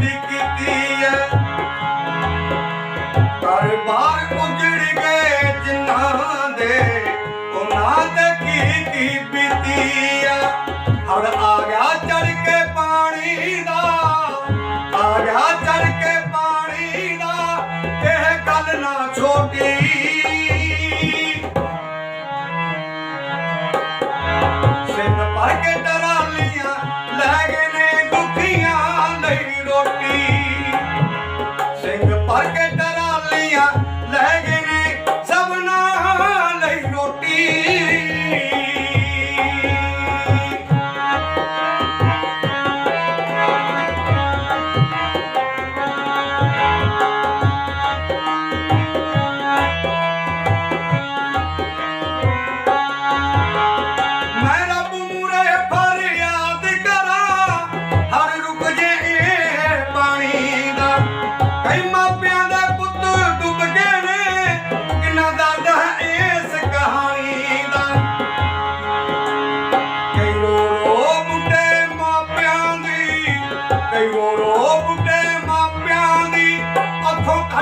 ਦਿੱਕਤੀ ਬਾਹਰ ਉਜੜ ਗਏ ਜਿਨ੍ਹਾਂ ਦੇ, ਉਹਨਾਂ ਤੇ ਕੀਤੀ ਬੀਤੀ ਆ ਗਿਆ ਚੜ ਕੇ ਪਾਣੀ ਦਾ, ਆ ਗਿਆ ਚੜ ਕੇ ਪਾਣੀ ਦਾ, ਇਹ ਗੱਲ ਨਾ ਛੋਟੀ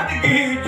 I'm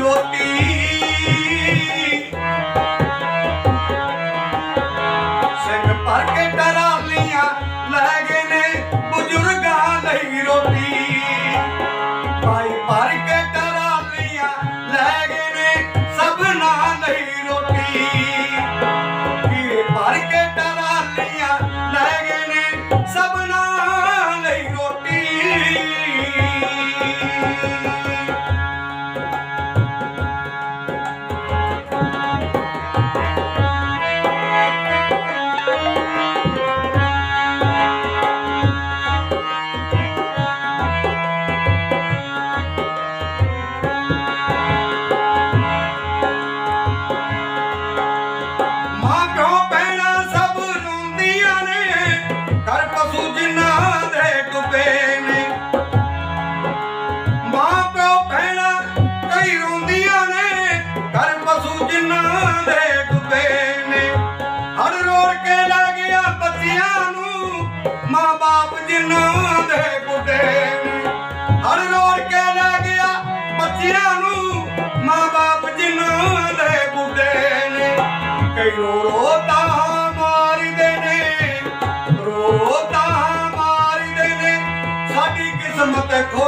ਕਈ ਰੋ ਰੋਤਾ ਮਾਰਦੇ ਨੇ ਰੋਤਾ ਮਾਰਦੇ ਨੇ। ਸਾਡੀ ਕਿਸਮਤ ਖੋ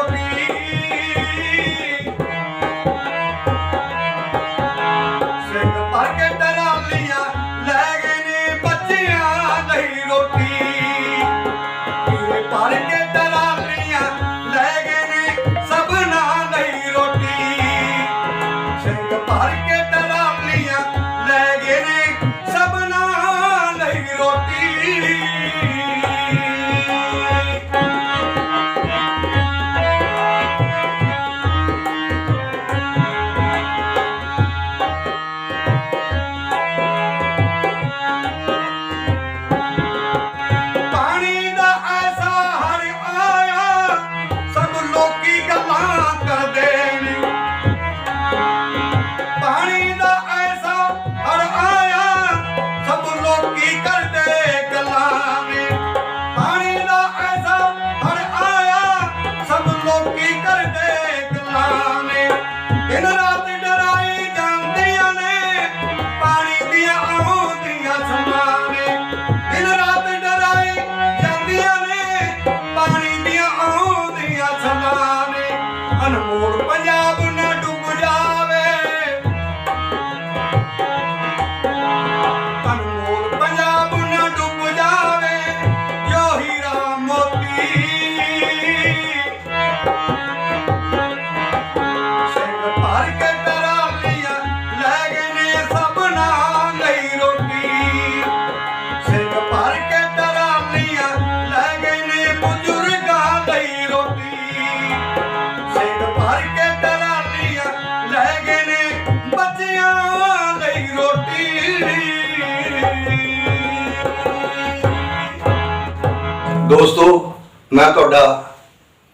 ਦੋਸਤੋ, ਮੈਂ ਤੁਹਾਡਾ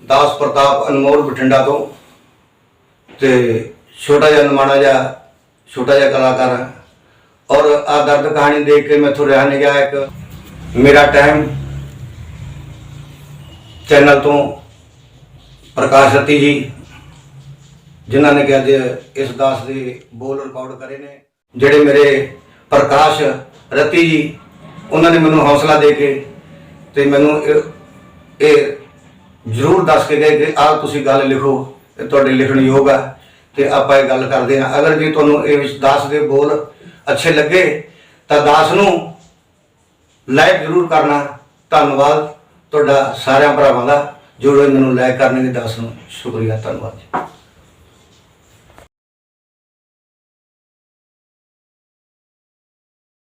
ਦਾਸ ਪ੍ਰਤਾਪ ਅਨਮੋਲ ਬਠਿੰਡਾ ਤੋਂ ਤੇ ਛੋਟਾ ਜਿਹਾ ਨਮਾਣਾ ਜਿਹਾ, ਛੋਟਾ ਜਿਹਾ ਕਲਾਕਾਰ ਹਾਂ। ਔਰ ਆ ਦਰਦ ਕਹਾਣੀ ਦੇਖ ਕੇ ਮੈਂ ਤੁਹਾਨੂੰ ਨਹੀਂ ਗਿਆ ਇੱਕ। ਮੇਰਾ ਟਾਈਮ ਚੈਨਲ ਤੋਂ ਪ੍ਰਕਾਸ਼ ਰਤੀ ਜੀ, ਜਿਨ੍ਹਾਂ ਨੇ ਕਿ ਅੱਜ ਇਸ ਦਾਸ ਦੇ ਬੋਲ ਰਿਕਾਰਡ ਕਰੇ ਨੇ, ਜਿਹੜੇ ਮੇਰੇ ਪ੍ਰਕਾਸ਼ ਰਤੀ ਜੀ, ਉਹਨਾਂ ਨੇ ਮੈਨੂੰ ਹੌਸਲਾ ਦੇ ਕੇ ਤੇ ਮੈਨੂੰ ਇਹ- ਇਹ ਜ਼ਰੂਰ ਦੱਸ ਕੇ ਗਏ ਕਿ ਆਹ ਤੁਸੀਂ ਗੱਲ ਲਿਖੋ ਇਹ ਤੁਹਾਡੇ ਲਿਖਣ ਯੋਗ ਆ ਤੇ ਆਪਾਂ ਇਹ ਗੱਲ ਕਰਦੇ ਹਾਂ। ਅਗਰ ਜੇ ਤੁਹਾਨੂੰ ਇਹ ਵਿੱਚ ਦਾਸ ਦੇ ਬੋਲ ਅੱਛੇ ਲੱਗੇ, ਤਾਂ ਦਾਸ ਨੂੰ ਲਾਈਕ ਜ਼ਰੂਰ ਕਰਨਾ। ਧੰਨਵਾਦ ਤੁਹਾਡਾ ਸਾਰਿਆਂ ਭਰਾਵਾਂ ਦਾ ਜੋ ਮੈਨੂੰ ਲਾਈਕ ਕਰਨਗੇ ਦਾਸ ਨੂੰ। ਸ਼ੁਕਰੀਆ, ਧੰਨਵਾਦ ਜੀ।